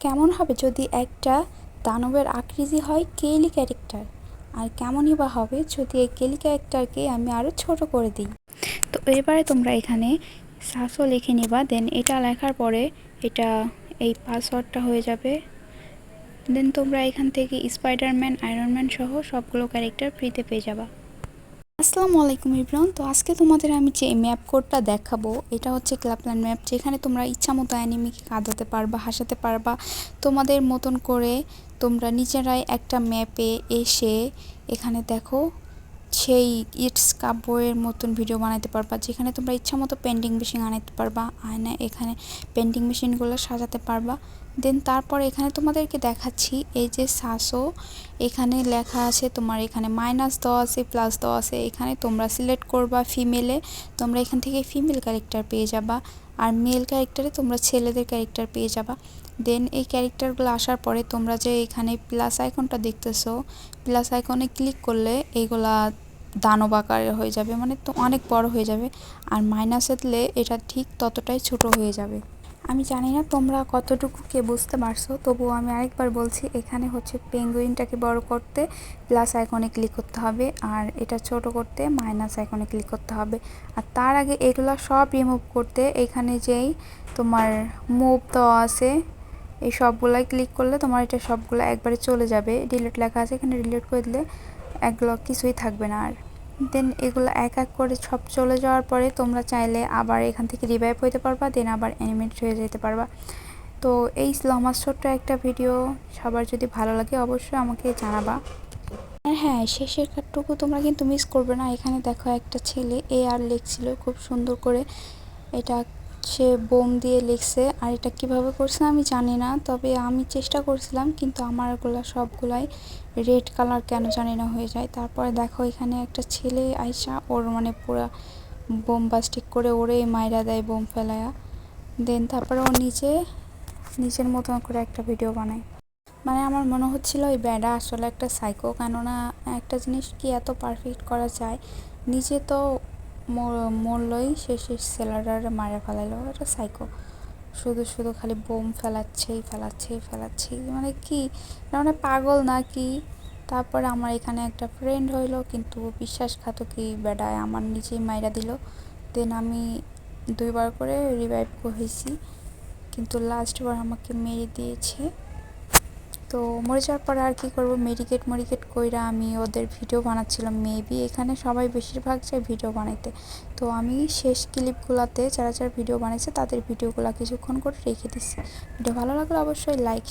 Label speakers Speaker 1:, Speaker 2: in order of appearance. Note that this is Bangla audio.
Speaker 1: কেমন হবে যদি একটা দানবের আকৃতি হয় কেলি ক্যারেক্টার? আর কেমনই বা হবে যদি এই কেলি ক্যারেক্টারকে আমি আরও ছোট করে দিই? তো এবারে তোমরা এখানে সাসও লিখে নিবা দেন এটা লেখার পরে এটা এই পাসওয়ার্ডটা হয়ে যাবে। দেন তোমরা এখান থেকে স্পাইডারম্যান আয়রনম্যান সহ সবগুলো ক্যারেক্টার ফ্রিতে পেয়ে যাবা। আসসালামু আলাইকুম ইব্রান তো আজকে তোমাদের আমি যে ম্যাপ কোডটা দেখাবো, এটা হচ্ছে ক্লাবল্যান্ড ম্যাপ, যেখানে তোমরা ইচ্ছা মতো অ্যানিমিকে কাঁদাতে পারবা, হাসাতে পারবা। তোমাদের মতন করে তোমরা নিজেরাই একটা ম্যাপে এসে এখানে দেখো, সেই ইটস কাপ বইয়ের মতন ভিডিও বানাতে পারবা, যেখানে তোমরা ইচ্ছা মতো পেন্টিং মেশিন আনাতে পারবা আয়না এখানে পেন্টিং মেশিনগুলো সাজাতে পারবা। দেন তারপর এখানে তোমাদেরকে দেখাচ্ছি এই যে সাসো এখানে লেখা আছে তোমার এখানে মাইনাস দেওয়া আছে প্লাস দেওয়া আছে। এখানে তোমরা সিলেক্ট করবা ফিমেলে তোমরা এখান থেকে ফিমেল ক্যারেক্টার পেয়ে যাবা আর মেল ক্যারেক্টারে তোমরা ছেলেদের ক্যারেক্টার পেয়ে যাবা। দেন এই ক্যারেক্টারগুলো আসার পরে তোমরা যে এখানে প্লাস আইকনটা দেখতেছো প্লাস আইকনে ক্লিক করলে এইগুলা দানব আকারে হয়ে যাবে। মানে তো অনেক বড় হয়ে যাবে। আর মাইনাসে দিলে এটা ঠিক ততটাই ছোট হয়ে যাবে। আমি জানি না তোমরা কতটুকু কে বুঝতে পারছ, তবুও আমি আরেকবার বলছি, এখানে হচ্ছে পেঙ্গুইনটাকে বড় করতে প্লাস আইকনে ক্লিক করতে হবে আর এটা ছোট করতে মাইনাস আইকনে ক্লিক করতে হবে। আর তার আগে এগুলো সব রিমুভ করতে এখানে যেই তোমার মুভ দেওয়া আছে, এই সবগুলাই ক্লিক করলে তোমার এটা সবগুলো একবারে চলে যাবে। ডিলিট লেখা আছে, এখানে ডিলিট করে দিলে এগুলো কিছুই থাকবে না আর। দেন এগুলো এক এক করে সব চলে যাওয়ার পরে তোমরা চাইলে আবার এখান থেকে রিভাইভ হইতে পারবা দেন আবার অ্যানিমেট হয়ে যেতে পারবা। তো এই ছিল আমার ছোট্ট একটা ভিডিও সবার যদি ভালো লাগে অবশ্যই আমাকে জানাবা। আর হ্যাঁ শেষের কাটটুকু তোমরা কিন্তু মিস করবে না। এখানে দেখো একটা ছেলে এ আর লিখছিল, খুব সুন্দর করে। এটা সে বোম দিয়ে লিখছে। আর এটা কীভাবে করছে আমি জানি না, তবে আমি চেষ্টা করছিলাম, কিন্তু আমার এগুলো সবগুলাই রেড কালার কেন জানি না হয়ে যায়। তারপরে দেখো এখানে একটা ছেলে আইসা, ওর মানে পুরো বোম বাস্টিক করে ওরে মাইরা দেয় বোম ফেলায়া। দেন তারপরে ও নিজে, নিজের মতন করে একটা ভিডিও বানায়। মানে আমার মনে হচ্ছিল ওই ব্যাডা আসলে একটা সাইকো কেননা একটা জিনিস কি এত পারফেক্ট করা যায়? নিজে তো মরলই সে শেষ সেলারারে মারা ফেলাইলো এটা সাইকো শুধু শুধু খালি বোম ফেলাচ্ছেই ফেলাচ্ছেই ফেলাচ্ছেই। মানে কি? মানে পাগল না কি? তারপরে আমার এখানে একটা ফ্রেন্ড হইল, কিন্তু বিশ্বাসঘাতকই বেডায় আমার নিজেই মাইরা দিল। দেন আমি দুইবার করে রিভাইভ হয়েছি কিন্তু লাস্টবার আমাকে মেরে দিয়েছে। তো মরে যাওয়ার পরে আর কী করব? মেডিকেট মেডিকেট কইরা আমি ওদের ভিডিও বানাচ্ছিলাম মেবি এখানে সবাই বেশিরভাগ চাই ভিডিও বানাইতে। তো আমি শেষ ক্লিপগুলোতে যারা যারা ভিডিও বানাইছে, তাদের ভিডিওগুলো কিছুক্ষণ করে রেখে দিচ্ছি ভিডিও ভালো লাগলে অবশ্যই লাইক